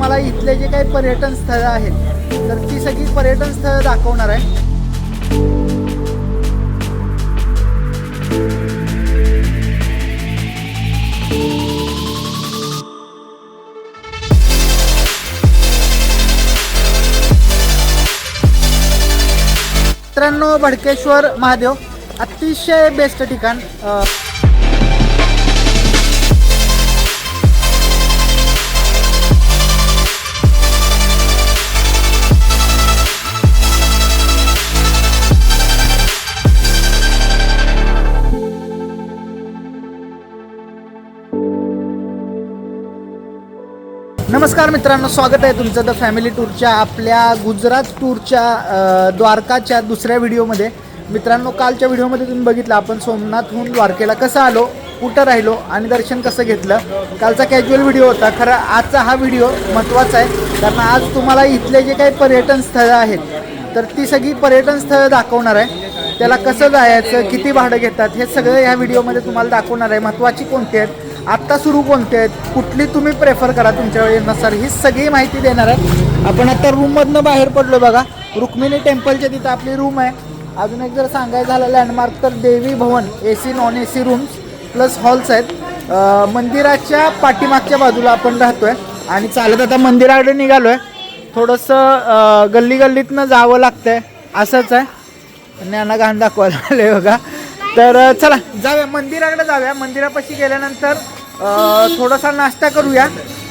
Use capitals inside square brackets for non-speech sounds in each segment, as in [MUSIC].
तुम्हाला इथले जे काही पर्यटन स्थळं आहेत तर ती सगळी पर्यटन स्थळं दाखवणार आहे. मित्रांनो भडकेश्वर महादेव अतिशय बेस्ट ठिकाण नमस्कार मित्रांनो स्वागत आहे तुमचं द फॅमिली टूरच्या आपल्या गुजरात टूरच्या द्वारकाच्या दुसऱ्या व्हिडिओमध्ये मित्रांनो कालच्या व्हिडिओमध्ये तुम्ही बघितलं आपण सोमनाथहून द्वारकेला कसं आलो कुठं राहिलो आणि दर्शन कसं घेतलं. कालचा कॅज्युअल व्हिडिओ होता खरं आजचा हा व्हिडिओ महत्त्वाचा आहे कारण आज तुम्हाला इथले जे काही पर्यटन स्थळं आहेत तर ती सगळी पर्यटन स्थळं दाखवणार आहे. त्याला कसं जायचं किती भाडं घेतात हे सगळं ह्या व्हिडिओमध्ये तुम्हाला दाखवणार आहे. महत्त्वाची कोणती आहेत? आत्ता सुरू कोणते आहेत? कुठली तुम्ही प्रेफर करा तुमच्या वेळेनुसार ही सगळी माहिती देणार आहे आपण आता रूममधनं बाहेर पडलो बघा. रुक्मिणी टेम्पलच्या तिथं आपली रूम आहे. अजून एक जर सांगायचं झालं लँडमार्क तर Devi Bhavan A C non A C rooms plus halls आहेत. मंदिराच्या पाठीमागच्या बाजूला आपण राहतोय. आणि चालत आता मंदिराकडे निघालो आहे थोडंसं गल्ली गल्लीतनं जावं लागतंय. असंच आहे. ज्ञाना घाण दाखवायला आले बघा. तर चला जाऊया. मंदिराकडे जाऊया. मंदिरापाशी गेल्यानंतर थोडासा नाश्ता करूया.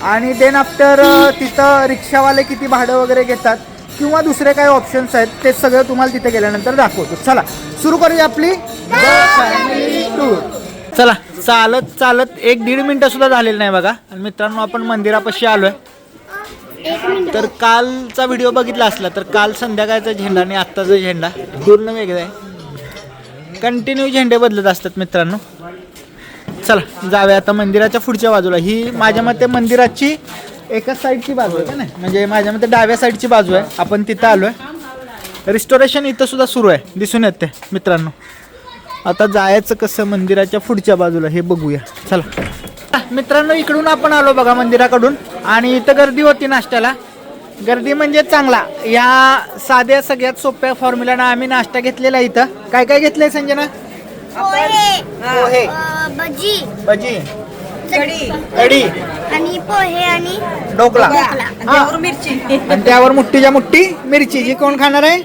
आणि देन आफ्टर तिथं रिक्षावाले किती भाडं वगैरे घेतात किंवा दुसरे काही ऑप्शन्स आहेत ते सगळं तुम्हाला तिथे गेल्यानंतर दाखवतो. चला सुरू करूया आपली फॅमिली टूर चला चालत चालत एक दीड मिनटं सुद्धा झालेलं नाही बघा. आणि मित्रांनो आपण मंदिरापाशी आलोय. तर कालचा व्हिडिओ बघितला असला तर काल संध्याकाळचा झेंडा आणि आत्ताचा झेंडा पूर्ण वेगळा आहे. कंटिन्यू झेंडे बदलत असतात मित्रांनो. चला जाऊया आता मंदिराच्या पुढच्या बाजूला. ही माझ्या मते मंदिराची एकाच साईडची बाजू आहे का नाही? म्हणजे माझ्या मते डाव्या साईडची बाजू आहे. आपण तिथं आलो आहे रिस्टोरेशन इथं सुद्धा सुरू आहे. दिसून येते मित्रांनो. आता जायचं कसं मंदिराच्या पुढच्या बाजूला हे बघूया. चला. मित्रांनो इकडून आपण आलो बघा मंदिराकडून. आणि इथं गर्दी होती नाश्त्याला. गर्दी म्हणजे चांगला. या साध्या सगळ्यात सोप्या फॉर्म्युलानं आम्ही नाश्ता घेतलेला आहे इथं. काय काय घेतलंय संजना? पोहे. भजी. भजी. कढी. कढी. आणि पोहे आणि ढोकला. हा. मिरची. आणि त्यावर मुठ्ठीच्या मुठ्ठी मिरची. जी कोण खाणार आहे?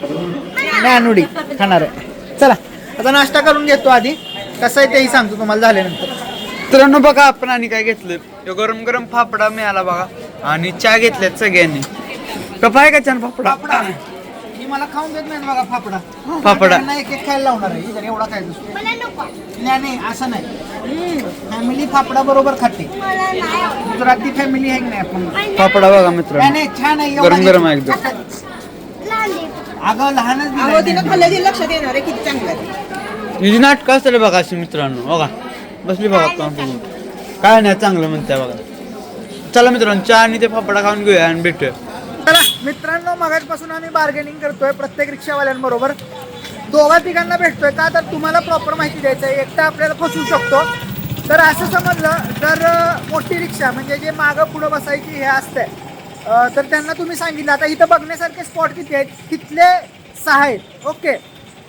ज्ञानुडी खाणार आहे. चला आता नाश्ता करून घेतो आधी. कसं आहे तेही सांगतो तुम्हाला झाल्यानंतर. मित्रांनो बघा आपण आणि काय घेतलं ह्यो गरम गरम फाफडा मिळाला बघा. आणि चहा घेतल्यात सगळ्यांनी. कप आहे का छान फाफडा मला खाऊन देत नाही बघा फाफडा फाफडा. त्यांना एक एक खायला लावणार आहे. इधर एवढा खायचं मला नको. नाही नाही असं नाही. फॅमिली फाफडा बरोबर खाते. मला नाही गुजराती फॅमिली आहे की नाही आपण फाफडा बघा नाही मित्रांनो. नाही छान आहे एवढा गरम गरम आहे नाही. एकदम. लहान. अगं लहानच अहो तिनं त्यांनी. खाल्लं की लक्षात येणार आहे किती चांगलं आहे. हिची नाटकं असतात बघा अशी मित्रांनो. बघा बसली बघा काम काय नाही चांगलं म्हणताय बघा. चला मित्रांनो चहा आणि ते फाफडा खाऊन घेऊया आणि भेटूया. तर मित्रांनो मगाचपासून आम्ही बार्गेनिंग करतोय प्रत्येक रिक्षावाल्यांबरोबर. दोघा तिघांना भेटतोय का? तर तुम्हाला प्रॉपर माहिती द्यायचं आहे. एकटा आपल्याला फसवू शकतो. तर असं समजलं तर मोठी रिक्षा म्हणजे जे मागं पुढं बसायची हे असते तर त्यांना तुम्ही सांगितलं. आता इथं बघण्यासारखे स्पॉट किती आहेत? तिथले सहा आहेत. ओके.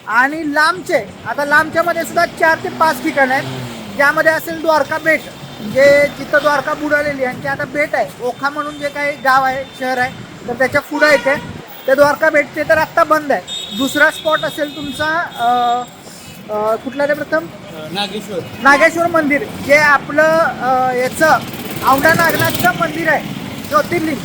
आणि लांबचे आता लांबच्यामध्ये सुद्धा चार ते पाच ठिकाणं आहेत. ज्यामध्ये असेल द्वारका बेट जे जिथं द्वारका बुडालेली आहे आणि ते आता बेट आहे. ओखा म्हणून जे काही गाव आहे शहर आहे तर त्याच्या पुढं येते ते द्वारका बेट ते तर आत्ता बंद आहे. दुसरा स्पॉट असेल तुमचा कुठला रे प्रथम? नागेश्वर. नागेश्वर मंदिर जे आपलं याचं औंढा नागनाथचं मंदिर आहे ज्योतिर्लिंग.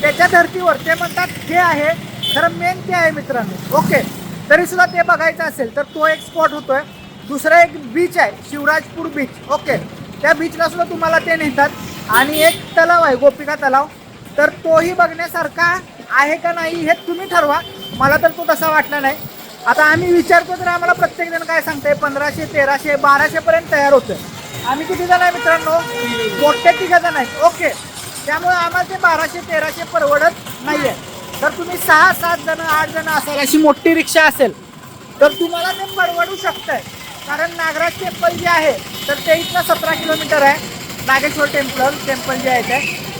त्याच्या धर्तीवर ते म्हणतात हे आहे खरं मेन ते आहे मित्रांनो. ओके. तरी सुद्धा ते बघायचं असेल तर तो एक स्पॉट होतोय. दुसरा एक बीच आहे शिवराजपूर बीच ओके. त्या बीचला सुद्धा तुम्हाला ते नेतात. आणि एक तलाव आहे गोपिका तलाव. तर तोही बघण्यासारखा आहे का नाही हे तुम्ही ठरवा. मला तर तो तसा वाटला नाही. आता आम्ही विचारतो तर आम्हाला प्रत्येक जण काय सांगताय? पंधराशे तेराशे बाराशे पर्यंत तयार होतं आम्ही किती जण आहे मित्रांनो? मोठे तिघ जण आहेत. ओके. त्यामुळे आम्हाला ते बाराशे तेराशे परवडत नाही आहे तर तुम्ही सहा सात जण आठ जण असाल अशी मोठी रिक्षा असेल तर तुम्हाला ते परवडू शकतंय. कारण नागराज टेम्पल जे आहे तर ते इथनं सतरा किलोमीटर आहे. नागेश्वर टेम्पल टेम्पल जे आहे ते.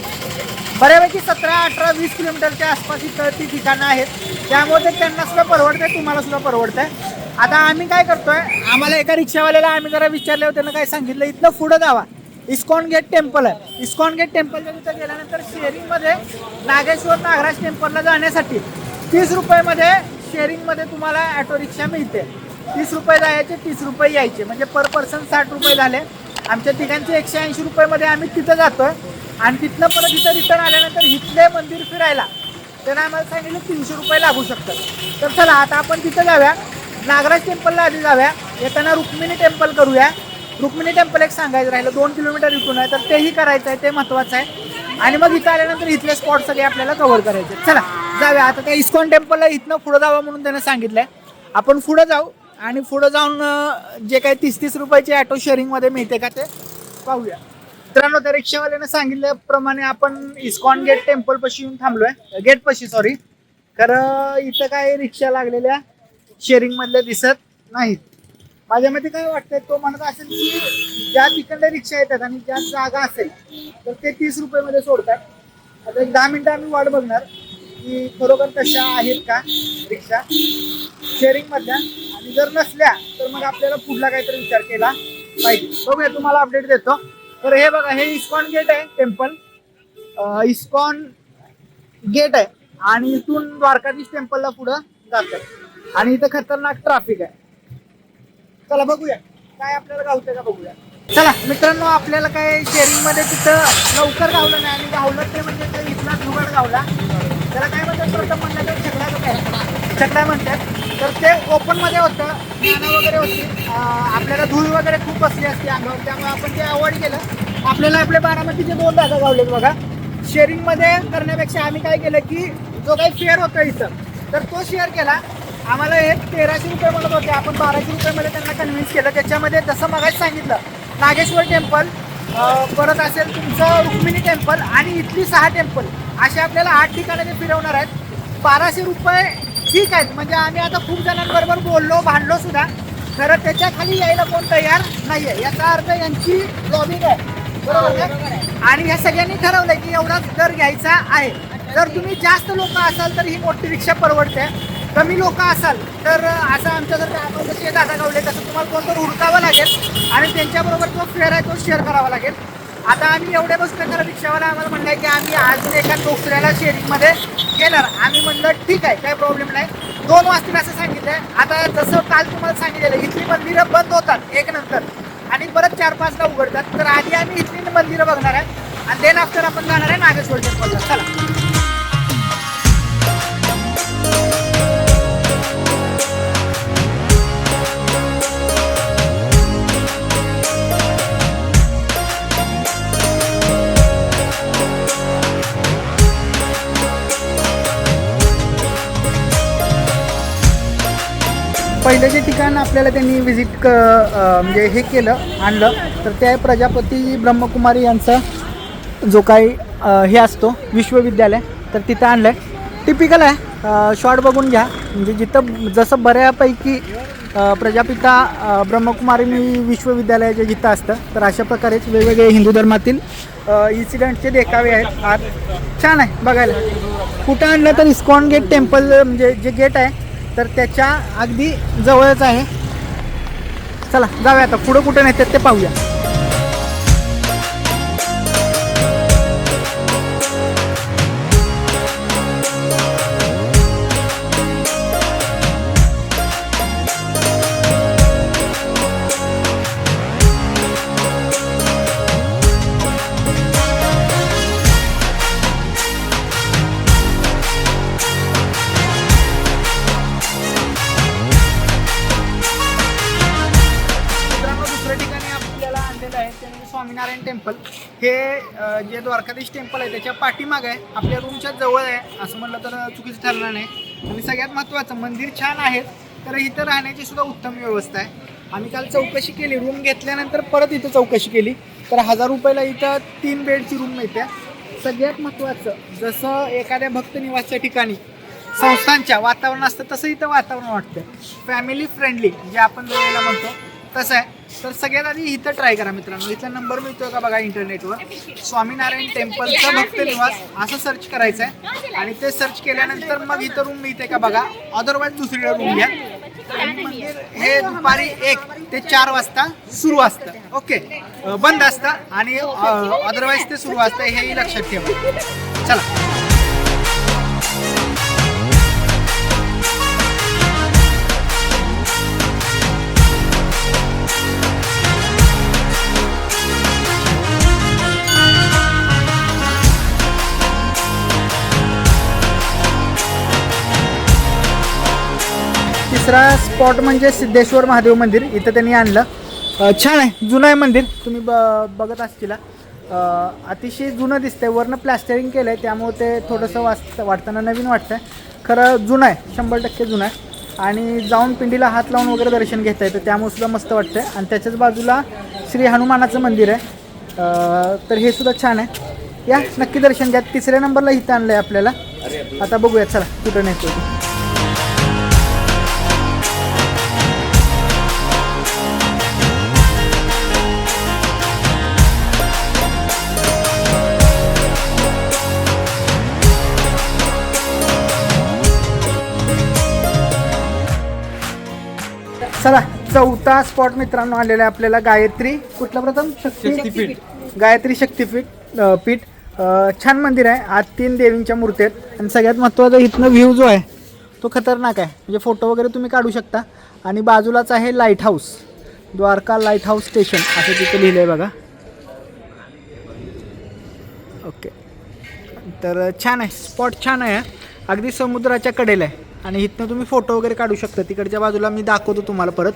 बऱ्यापैकी सतरा अठरा वीस किलोमीटरच्या आसपास इथं ती ठिकाणं आहेत. त्यामुळे ते त्यांना सुद्धा परवडतंय तुम्हाला सुद्धा परवडतंय. आता आम्ही काय करतोय आम्हाला एका रिक्षावाल्याला आम्ही जरा विचारले होते त्यानं काय सांगितलं इथनं पुढं जावा. इस्कॉन गेट टेम्पल आहे. इस्कॉन गेट टेम्पलच्या तिथं गेल्यानंतर शेअरिंगमध्ये नागेश्वर नागराज टेम्पलला जाण्यासाठी तीस रुपयामध्ये शेअरिंगमध्ये तुम्हाला ऑटो रिक्षा मिळते. तीस रुपये जायचे तीस रुपये यायचे. म्हणजे पर पर्सन साठ रुपये झाले. आमच्या तिघांचे एकशे ऐंशी रुपयेमध्ये आम्ही तिथं जातोय. आणि तिथनं परत इथं रिटर्न आल्यानंतर इथले मंदिर फिरायला. त्यांना आम्हाला सांगितलं तीनशे रुपये लागू शकतात. तर चला आता आपण तिथं जाऊया. नागराज टेम्पलला आधी जाऊया. येताना रुक्मिणी टेम्पल करूया. रुक्मिणी टेम्पल एक सांगायचं राहिलं दोन किलोमीटर इथून आहे. तर तेही करायचं आहे ते महत्त्वाचं आहे. आणि मग इथं आल्यानंतर इथले स्पॉट सगळे आपल्याला कव्हर करायचे चला जाऊया. आता त्या इस्कॉन टेम्पलला इथनं पुढं जावं म्हणून त्यांना सांगितलं आहे आपण पुढं जाऊ आणि पुढं जाऊन जे काही तीस तीस रुपयाचे ऑटो शेअरिंगमध्ये मिळते का ते पाहूया. मित्रांनो त्या रिक्षावाल्यानं सांगितल्याप्रमाणे आपण इस्कॉन गेट टेम्पल पशी येऊन थांबलोय. गेट पशी सॉरी खरं इथं काय रिक्षा लागलेल्या शेअरिंग मधल्या दिसत नाहीत. माझ्या मते काय वाटतंय तो म्हणत असेल की ज्या तिकडल्या रिक्षा येतात आणि ज्या जागा असेल तर ते तीस रुपये मध्ये सोडतात. आता एक दहा मिनिटं आम्ही वाट बघणार की खरोखर तशा आहेत का रिक्षा शेअरिंग मधल्या. आणि जर नसल्या तर मग आपल्याला पुढला काहीतरी विचार केला पाहिजे. बघूया तुम्हाला अपडेट देतो. तर हे बघा हे इस्कॉन गेट आहे टेम्पल. इस्कॉन गेट आहे आणि इथून द्वारकाधीश टेम्पलला पुढं जातं आणि इथं खतरनाक ट्रॅफिक आहे. चला बघूया. काय आपल्याला गावतंय का बघूया. चला मित्रांनो आपल्याला काय शेअरिंगमध्ये तिथं लवकर गावलं नाही आणि गावलं ते म्हणजे इथला जुगाड गावला. त्याला काय म्हणतात? प्रथम म्हणलं तर छकडा काय? छकडा म्हणतात. तर ते ओपनमध्ये होतं. ज्ञानं वगैरे होती. आपल्याला धूळ वगैरे खूप बसली असते अंगावर त्यामुळे आपण ते अवॉइड केलं. आपल्याला आपले बारामतीचे दोन जागा गावलेत बघा. शेअरिंगमध्ये करण्यापेक्षा आम्ही काय केलं की जो काही फेअर होता इथं तर तो शेअर केला. आम्हाला हे तेराशे रुपये म्हणत होते. आपण बाराशे रुपयामध्ये त्यांना कन्व्हिन्स केलं. त्याच्यामध्ये जसं मगाच सांगितलं नागेश्वर टेम्पल परत असेल तुमचं रुक्मिणी टेम्पल आणि इथली सहा टेम्पल असे आपल्याला आठ ठिकाणी ते फिरवणार आहेत. बाराशे रुपये ठीक आहेत. म्हणजे आम्ही आता खूप जणांबरोबर बोललो भांडलो सुद्धा. खरं त्याच्याखाली यायला कोण तयार नाहीये. याचा अर्थ यांची लॉबिंग आहे बरोबर आहे? आणि या सगळ्यांनी ठरवलंय की एवढाच दर घ्यायचा आहे. जर तुम्ही जास्त लोक असाल तर ही मोठी रिक्षा परवडते. कमी लोक असाल तर असं आमच्या जर आपण जसे दादा गावले तसं तुम्हाला कोणतं हुडकावं लागेल. आणि त्यांच्याबरोबर जो फेअर आहे तो शेअर करावा लागेल. आता आम्ही एवढे बसतो खरं रिक्षावाला आम्हाला म्हणलं की आम्ही आज एका दुसऱ्याला शेअरिंगमध्ये घेणार आम्ही म्हणलं ठीक आहे काही प्रॉब्लेम नाही. दोन वाजतील असं सांगितलंय. आता जसं काल तुम्हाला सांगितलेलं इथली मंदिरं बंद होतात एक नंतर. आणि परत चार पाचला उघडतात. तर आधी आम्ही इथली मंदिरं बघणार आहे. आणि देन आफ्टर आपण जाणार आहे नागेश्वर टेम्पलला चला. पहिलं जे ठिकाण आपल्याला त्यांनी व्हिजिट क म्हणजे हे केलं आणलं. तर ते आहे प्रजापती ब्रह्मकुमारी यांचा जो काही हे असतो विश्वविद्यालय तर तिथं आणलं आहे. टिपिकल आहे शॉर्ट बघून घ्या. म्हणजे जिथं जसं बऱ्यापैकी प्रजापिता अं, ब्रह्मकुमारी विश्वविद्यालयाच्या जिथं असतं तर अशा प्रकारेच वेगवेगळे हिंदू धर्मातील इन्सिडेंटचे देखावे आहेत. आत छान आहे बघायला. कुठं आणलं तर इस्कॉन गेट टेम्पल म्हणजे जे गेट आहे तर त्याच्या अगदी जवळच आहे. चला जाऊया आता. पुढं कुठं नेतात ते पाहूया. जे द्वारकाधीश टेम्पल आहे त्याच्या पाठीमाग आहे. आपल्या रूमच्या जवळ आहे. असं म्हणलं तर चुकीचं ठरणार नाही. आणि सगळ्यात महत्त्वाचं मंदिर छान आहे तर इथं राहण्याची सुद्धा उत्तम व्यवस्था आहे. आम्ही काल चौकशी केली रूम घेतल्यानंतर परत इथं चौकशी केली. तर हजार रुपयाला इथं तीन बेडची रूम मिळते. सगळ्यात महत्त्वाचं जसं एखाद्या भक्त निवासच्या ठिकाणी संस्थांच्या वातावरण असतं तसं इथं वातावरण वाटतं. फॅमिली फ्रेंडली जे आपण वेळेला म्हणतो. तसं आहे. तर सगळ्यात आधी इथं ट्राय करा मित्रांनो. इथला नंबर मिळतोय का बघा इंटरनेटवर स्वामीनारायण टेम्पलचं भक्त निवास असं सर्च करायचं आहे आणि ते सर्च केल्यानंतर मग इथं रूम मिळते का बघा. अदरवाईज दुसरी रूम घ्या. आणि मंदिर हे दुपारी एक ते चार वाजता सुरू असतं. ओके बंद असतं. आणि अदरवाईज ते सुरू असतं. हेही लक्षात ठेवा. चला. दुसरा स्पॉट म्हणजे सिद्धेश्वर महादेव मंदिर. इथं त्यांनी आणलं. छान आहे. जुनं आहे मंदिर. तुम्ही ब बघत असतील. अतिशय जुनं दिसतंय. वरनं प्लॅस्टरिंग केलं आहे त्यामुळे ते थोडंसं वाच वाटताना नवीन वाटतंय. खरं जुनं आहे. शंभर टक्के जुनं आहे. आणि जाऊन पिंडीला हात लावून वगैरे दर्शन घेता येतं त्यामुळे सुद्धा मस्त वाटतंय. आणि त्याच्याच बाजूला श्री हनुमानाचं मंदिर आहे. तर हे सुद्धा छान आहे. या नक्की दर्शन घ्या. तिसऱ्या नंबरला इथं आणलं आहे आपल्याला. आता बघूया. चला कुठं नेतो चला चौथा स्पॉट मित्रांनो आलेला आहे आपल्याला गायत्री. कुठला प्रथम? शक्तिपीठ. गायत्री शक्तिपीठ पीठ. छान मंदिर आहे. आत तीन देवींच्या मूर्ती आहेत. आणि सगळ्यात महत्त्वाचा इथनं व्ह्यू जो आहे तो खतरनाक आहे. म्हणजे फोटो वगैरे तुम्ही काढू शकता. आणि बाजूलाच आहे lighthouse Dwarka lighthouse station असं तिथे लिहिलं आहे बघा. ओके तर छान आहे. स्पॉट छान आहे. अगदी समुद्राच्या कडेला आहे. आणि इथनं तुम्ही फोटो वगैरे काढू शकता. तिकडच्या बाजूला मी दाखवतो तुम्हाला परत.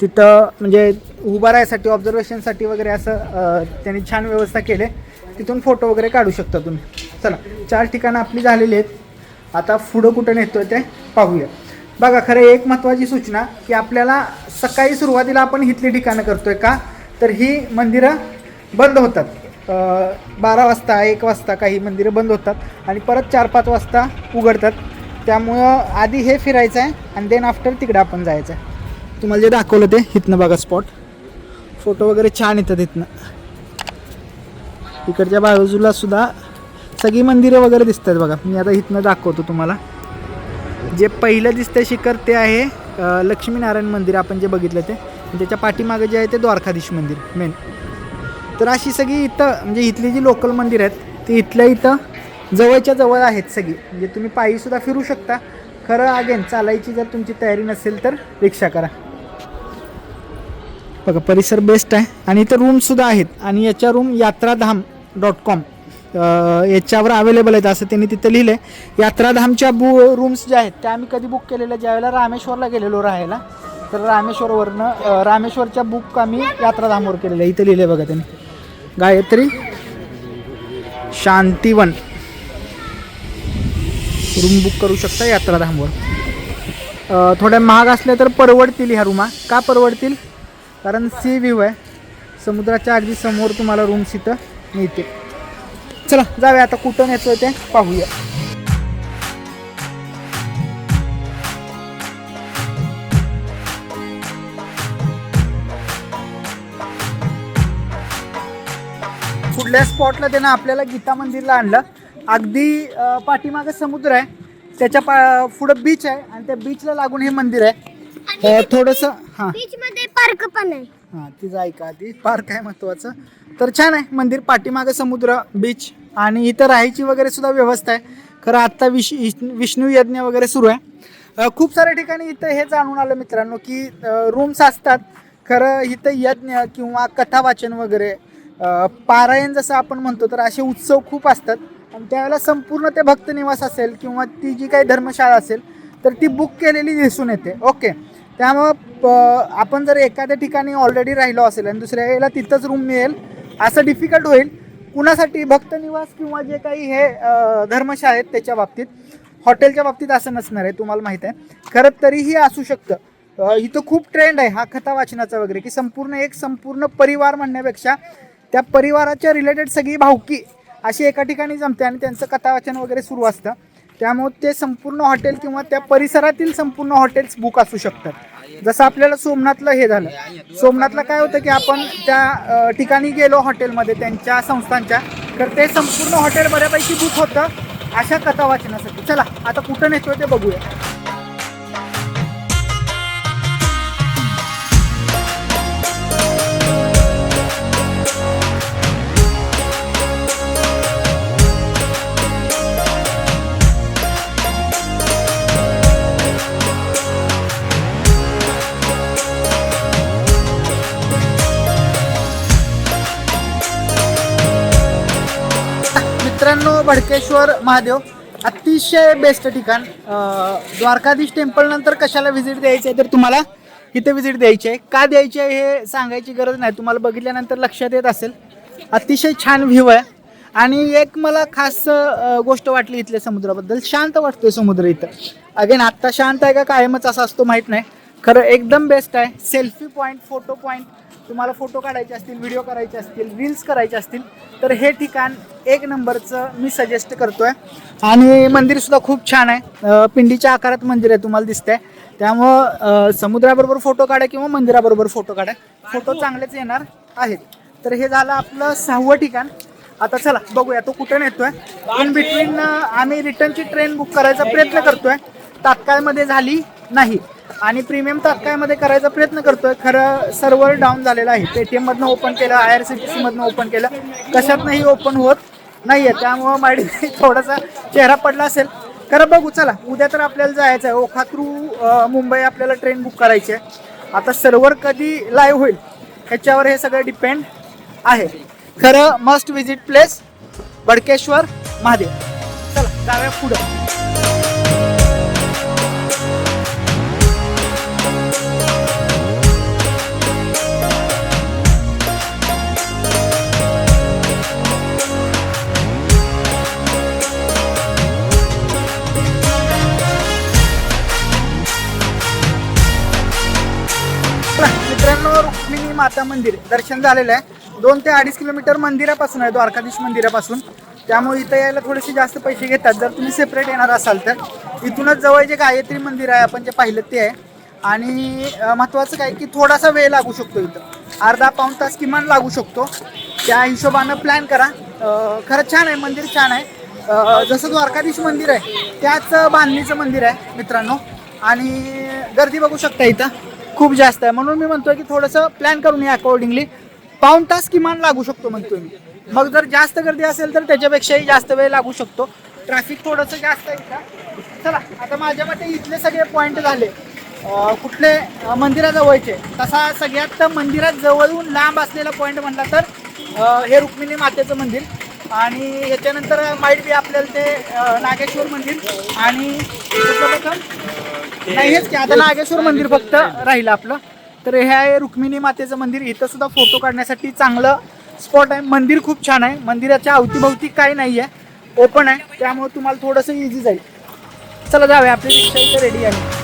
तिथं म्हणजे उभा राहायसाठी ऑब्झर्वेशनसाठी वगैरे असं त्यांनी छान व्यवस्था केली. आहे तिथून फोटो वगैरे काढू शकता तुम्ही. चला चार ठिकाणं आपली झालेली आहेत. आता पुढं कुठं नेतो ते पाहूया. बघा खरं एक महत्त्वाची सूचना की आपल्याला सकाळी सुरुवातीला आपण इथली ठिकाणं करतो आहे का? तर ही मंदिरं बंद होतात. बारा वाजता एक वाजता काही मंदिरं बंद होतात आणि परत चार पाच वाजता उघडतात. त्यामुळं आधी हे फिरायचं आहे आणि देन आफ्टर तिकडे आपण जायचं आहे. तुम्हाला जे दाखवलं ते इथनं बघा स्पॉट फोटो वगैरे छान येतात इथनं. इकडच्या बाजूला सुद्धा सगळी मंदिरं वगैरे दिसतात बघा. मी आता इथनं दाखवतो तुम्हाला. जे पहिलं दिसतं शिखर ते आहे लक्ष्मीनारायण मंदिर आपण जे बघितलं ते. त्याच्या पाठीमागे जे आहे ते द्वारकाधीश मंदिर मेन तर अशी सगळी इथं म्हणजे इथली जी लोकल मंदिर आहेत ती इथल्या इथं जवळच्या जवळ आहेत सगळी. म्हणजे तुम्ही पायीसुद्धा फिरू शकता. खरं अगेन चालायची जर तुमची तयारी नसेल तर रिक्षा करा. बघा परिसर बेस्ट आहे. आणि इथं रूमसुद्धा आहेत. आणि याच्या रूम यात्राधाम डॉट कॉम याच्यावर अवेलेबल आहेत असं त्यांनी तिथं लिहिलं आहे यात्राधामच्या बु रूम्स ज्या आहेत त्या आम्ही कधी बुक केलेल्या ज्यावेळेला रामेश्वरला गेलेलो राहायला तर रामेश्वरवरनं रामेश्वरच्या बुक आम्ही यात्राधामवर केलेलं आहे इथं लिहिलं आहे बघा त्यांनी. गायत्री शांतीवन. रूम बुक करू शकता यात्राधामवर अं, थोड्या महाग असल्या तर परवडतील ह्या रूमा का परवडतील? कारण सी व्ह्यू आहे. समुद्राच्या अगदी समोर तुम्हाला रूम्स इथं मिळते चला जाऊया आता कुठं नेतोय ते पाहूया. पुढल्या स्पॉटला त्यानं आपल्याला गीता मंदिरला आणलं? अगदी पाठीमागे समुद्र आहे. त्याच्या पा पुढं बीच आहे आणि त्या बीचला लागून हे मंदिर आहे. थोडंसं हां. बीच मध्ये पार्क पण आहे. हां तिचं ऐका ती पार्क आहे महत्त्वाचं तर छान आहे मंदिर पाठीमागे समुद्र बीच आणि इथं राहायची वगैरे सुद्धा व्यवस्था आहे. खरं आत्ता विश विष्णू यज्ञ वगैरे सुरू आहे. खूप साऱ्या ठिकाणी इथं हे जाणून आलं मित्रांनो की रूम्स असतात. खरं इथं यज्ञ किंवा कथा वाचन वगैरे पारायण जसं आपण म्हणतो तर असे उत्सव खूप असतात. आणि त्यावेळेला संपूर्ण ते भक्त निवास असेल किंवा ती जी काही धर्मशाळा असेल तर ती बुक केलेली दिसून येते. ओके त्यामुळं प- आपण जर एखाद्या ठिकाणी ऑलरेडी राहिलो असेल आणि दुसऱ्या वेळेला तिथंच रूम मिळेल असं डिफिकल्ट होईल. कुणासाठी भक्त निवास किंवा जे काही हे धर्मशाळा आहेत त्याच्या बाबतीत हॉटेलच्या बाबतीत असं नसणार आहे तुम्हाला माहीत आहे. खरं तरीही असू शकतं. ही इथं खूप ट्रेंड आहे हा कथा वाचनाचा वगैरे की संपूर्ण एक संपूर्ण परिवार म्हणण्यापेक्षा त्या परिवाराच्या रिलेटेड सगळी भावकी अशी एका ठिकाणी जमते आणि त्यांचं कथावाचन वगैरे सुरू असतं. त्यामुळे ते संपूर्ण हॉटेल किंवा त्या परिसरातील संपूर्ण हॉटेल्स बुक असू शकतात. जसं आपल्याला सोमनाथला हे झालं. सोमनाथला काय होतं की आपण त्या ठिकाणी गेलो हॉटेलमध्ये त्यांच्या संस्थांच्या तर ते संपूर्ण हॉटेल बऱ्यापैकी बुक होतं अशा कथा वाचनासाठी चला आता कुठं नेतोय ते बघूया. भडकेश्वर महादेव अतिशय बेस्ट ठिकाण. द्वारकाधीश टेम्पल नंतर कशाला व्हिजिट द्यायची आहे तर तुम्हाला इथे व्हिजिट द्यायची आहे. का द्यायची आहे हे सांगायची गरज नाही. तुम्हाला बघितल्यानंतर लक्षात येत असेल. अतिशय छान व्ह्यू आहे. आणि एक मला खास गोष्ट वाटली इथल्या समुद्राबद्दल. शांत वाटतोय समुद्र इथं. अगेन आत्ता शांत आहे का कायमच असा असतो माहीत नाही. खरं एकदम बेस्ट आहे. सेल्फी पॉईंट फोटो पॉईंट तुम्हाला फोटो काढायचे असतील व्हिडिओ करायचे असतील रील्स करायचे असतील तर हे ठिकाण एक नंबरचं मी सजेस्ट करतोय. आणि मंदिरसुद्धा खूप छान आहे. पिंडीच्या आकारात मंदिर आहे तुम्हाला दिसतंय. त्यामुळं समुद्राबरोबर फोटो काढा किंवा मंदिराबरोबर फोटो काढा. फोटो चांगलेच येणार आहेत. तर हे झालं आपलं सहावं ठिकाण. आता चला बघूया तो कुठे नेतोय? इन बिटवीन आम्ही रिटर्नची ट्रेन बुक करायचा प्रयत्न करतोय. तात्काळमध्ये झाली नाही. आणि प्रीमियम तात्काळमध्ये करायचा प्रयत्न करतोय. खरं सर्व्हर डाऊन झालेलं आहे. पेटीएम मधनं ओपन केलं I R C T C मधनं ओपन केलं. कशातनंही ओपन होत नाहीये. त्यामुळं माडी [LAUGHS] थोडासा चेहरा पडला असेल. खरं बघू चला. उद्या तर आपल्याला जायचं आहे. ओखा थ्रू मुंबई आपल्याला ट्रेन बुक करायची आहे. आता सर्व्हर कधी लाईव्ह होईल ह्याच्यावर हे सगळं डिपेंड आहे. खरं must visit place Badkeshwar Mahadev. चला जाऊया पुढं. माता मंदिर दर्शन झालेलं आहे. दोन ते अडीच किलोमीटर मंदिरापासून आहे द्वारकाधीश मंदिरापासून. त्यामुळे इथं यायला थोडेसे जास्त पैसे घेतात. जर तुम्ही सेपरेट येणार असाल तर. इथूनच जवळ जे गायत्री मंदिर आहे आपण जे पाहिलं ते आहे. आणि महत्त्वाचं काय की थोडासा वेळ लागू शकतो इथं. अर्धा पाऊण तास किमान लागू शकतो. त्या हिशोबानं प्लॅन करा. खरं छान आहे मंदिर छान आहे. जसं द्वारकाधीश मंदिर आहे त्याच बांधणीचं मंदिर आहे मित्रांनो. आणि गर्दी बघू शकता इथं. खूप जास्त आहे. म्हणून मी म्हणतोय की थोडंसं प्लॅन करून या अकॉर्डिंगली पाऊण तास किमान लागू शकतो म्हणतोय मी. मग जर जास्त गर्दी असेल तर त्याच्यापेक्षाही जास्त वेळ लागू शकतो. ट्रॅफिक थोडंसं जास्त आहे का चला आता माझ्या मते इथले सगळे पॉईंट झाले. कुठले मंदिराजवळचे. तसा सगळ्यात मंदिरात जवळून लांब असलेला पॉईंट म्हटला तर हे रुक्मिणी मातेचं मंदिर. आणि याच्यानंतर माईट बी आपल्याला ते नागेश्वर मंदिर. आणि नाही हेच की आता नागेश्वर मंदिर फक्त राहिलं आपलं. तर हे आहे रुक्मिणी मातेचं मंदिर. इथं सुद्धा फोटो काढण्यासाठी चांगलं स्पॉट आहे. मंदिर खूप छान आहे. मंदिराच्या अवतीभवती काही नाही आहे. ओपन आहे. त्यामुळे तुम्हाला थोडंसं इझी जाईल. चला जाऊया. आपली रिक्षा इथे रेडी आहे.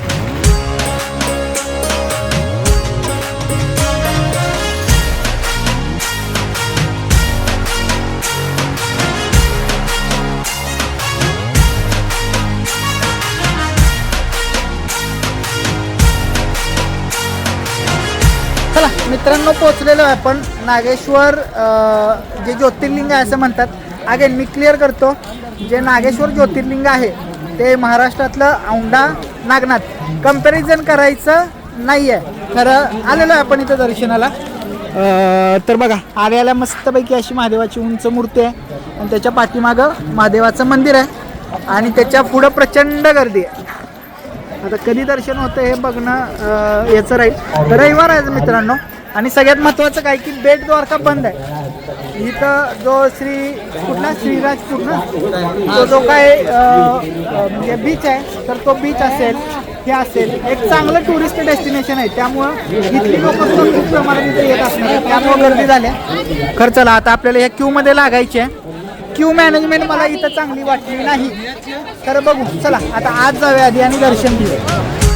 मित्रांनो पोचलेलो आहे आपण. नागेश्वर जे ज्योतिर्लिंग आहे असं म्हणतात. अगेन मी क्लिअर करतो. जे नागेश्वर ज्योतिर्लिंग आहे ते महाराष्ट्रातलं औंढा नागनाथ. कंपॅरिझन करायचं नाही आहे खरं आलेलो आहे आपण इथं दर्शनाला. तर बघा. आल्याला मस्तपैकी अशी महादेवाची उंच मूर्ती आहे. आणि त्याच्या पाठीमागं महादेवाचं मंदिर आहे. आणि त्याच्या पुढं प्रचंड गर्दी आहे. आता कधी दर्शन होतं हे बघणं याचं राहील. रविवार आहे मित्रांनो. आणि सगळ्यात महत्त्वाचं काय की बेट द्वारका बंद आहे. इथं जो श्री कुठला? श्रीराजपूर ना तो जो काय म्हणजे बीच आहे तर तो बीच असेल हे असेल. एक चांगलं टुरिस्ट डेस्टिनेशन आहे. त्यामुळं इथली लोक सुद्धा खूप प्रमाणात इथे येत असणार त्यामुळं गर्दी झाल्या खरं चला आता आपल्याला ह्या क्यूमध्ये लागायचे आहे. क्यू मॅनेजमेंट मला इथं चांगली वाटली नाही. तर बघू. चला आता आज जाऊया आधी आणि दर्शन घेऊया.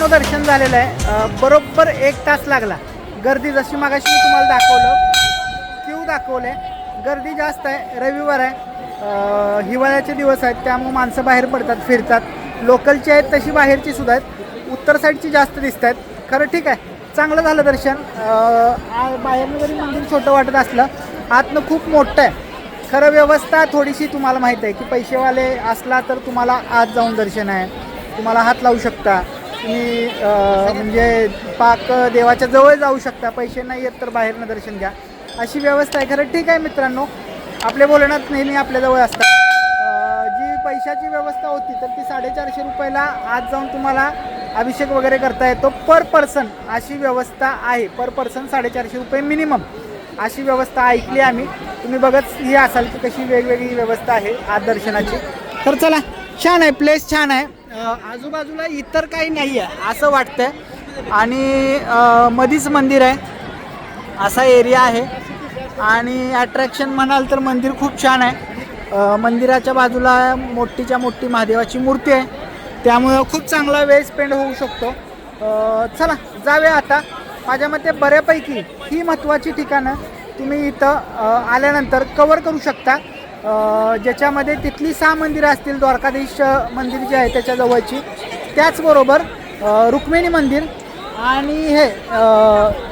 मित्रांनो दर्शन झालेलं आहे. बरोबर एक तास लागला. गर्दी जशी मागाशी मी तुम्हाला दाखवलं क्यू दाखवले. गर्दी जास्त आहे रविवार आहे. हिवाळ्याचे दिवस आहेत त्यामुळे माणसं बाहेर पडतात फिरतात. लोकलची आहेत तशी बाहेरची सुद्धा आहेत. उत्तर साईडची जास्त दिसत आहेत. खरं ठीक आहे. चांगलं झालं दर्शन. आ- बाहेरनं जरी मंदिर छोटं वाटत असलं आतनं खूप मोठं आहे. खरं व्यवस्था थोडीशी तुम्हाला माहीत आहे की पैसेवाले असला तर तुम्हाला आत जाऊन दर्शन आहे. तुम्हाला हात लावू शकता. तुम्ही म्हणजे पाक देवाच्या जवळ जाऊ शकता पैसे नाही येत तर बाहेरनं दर्शन घ्या. अशी व्यवस्था आहे. खरं ठीक आहे मित्रांनो. आपले बोलण्यात नेहमी आपल्याजवळ असतात जी पैशाची व्यवस्था होती तर ती साडेचारशे रुपयाला आज जाऊन तुम्हाला अभिषेक वगैरे करता येतो पर पर्सन अशी व्यवस्था आहे. पर पर्सन साडेचारशे रुपये मिनिमम. अशी व्यवस्था ऐकली आम्ही. तुम्ही बघत ही असाल की कशी वेगवेगळी व्यवस्था आहे आज दर्शनाची तर चला छान आहे. प्लेस छान आहे. आजूबाजूला इतर काही नाही आहे असं वाटतंय. आणि मधीच मंदिर आहे. असा एरिया आहे. आणि अट्रॅक्शन म्हणाल तर मंदिर खूप छान आहे. मंदिराच्या बाजूला मोठीच्या मोठी महादेवाची मूर्ती आहे. त्यामुळं खूप चांगला वेळ स्पेंड होऊ शकतो. चला जाऊया आता. माझ्या मते बऱ्यापैकी ही महत्त्वाची ठिकाणं तुम्ही इथं आल्यानंतर कवर करू शकता. ज्याच्यामध्ये तिथली सहा मंदिरं असतील द्वारकाधीश मंदिर जे आहे त्याच्याजवळची. त्याचबरोबर रुक्मिणी मंदिर आणि हे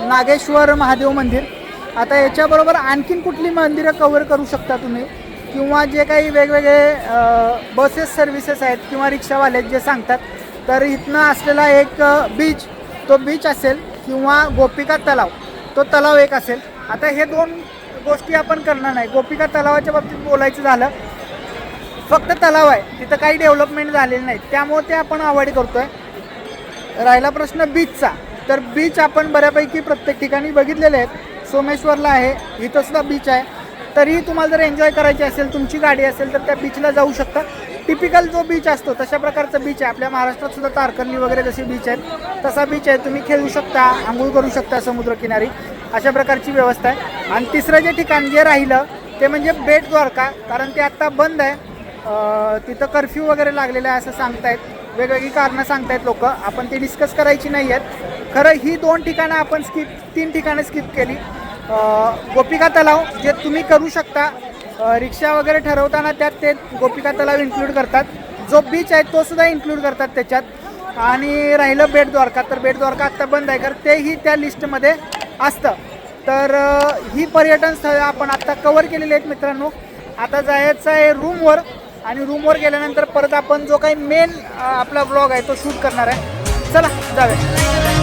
नागेश्वर महादेव मंदिर. आता याच्याबरोबर आणखीन कुठली मंदिरं कवर करू शकता तुम्ही? किंवा जे काही वेगवेगळे बसेस सर्व्हिसेस आहेत किंवा रिक्षावाले जे सांगतात तर इथनं असलेला एक बीच तो बीच असेल किंवा गोपिका तलाव तो तलाव एक असेल. आता हे दोन गोष्टी आपण करणार नाही. गोपिका तलावाच्या बाबतीत बोलायचं झालं फक्त तलाव आहे. तिथं काही डेव्हलपमेंट झालेली नाही. त्यामुळे ते आपण अवॉइड करतोय. राहिला प्रश्न बीचचा तर बीच आपण बऱ्यापैकी प्रत्येक ठिकाणी बघितलेले आहेत. सोमेश्वरला आहे. इथं सुद्धा बीच आहे. तरीही तुम्हाला जर एन्जॉय करायची असेल तुमची गाडी असेल तर त्या बीचला जाऊ शकता. टिपिकल जो बीच असतो तशा प्रकारचा बीच आहे. आपल्या महाराष्ट्रात सुद्धा तारकर्ली वगैरे जसे बीच आहेत तसा बीच आहे. तुम्ही खेळू शकता आंघोळ करू शकता समुद्रकिनारी. अशा प्रकारची व्यवस्था आहे. आणि तिसरं जे ठिकाण जे राहिलं ते म्हणजे बेट द्वारका कारण ते आत्ता बंद आहे. तिथं कर्फ्यू वगैरे लागलेलं आहे असं सांगतायत. वेगवेगळी कारणं सांगतायत लोक. आपण ते डिस्कस करायची नाही आहेत. खरं ही दोन ठिकाणं आपण स्किप तीन ठिकाणं स्किप केली. गोपिका तलाव जे तुम्ही करू शकता. रिक्षा वगैरे ठरवताना त्यात ते गोपिका तलाव इन्क्लूड करतात. जो बीच आहे तो सुद्धा इन्क्लूड करतात त्याच्यात. आणि राहिलं बेट द्वारका. तर बेट द्वारका आत्ता बंद आहे. कारण तेही त्या लिस्टमध्ये असतं. तर ही पर्यटन स्थळं आपण आत्ता कवर केलेली आहेत मित्रांनो. आता जायचं आहे रूमवर आणि रूमवर गेल्यानंतर परत आपण जो काही मेन आपला ब्लॉग आहे तो शूट करणार आहे. चला जाऊया.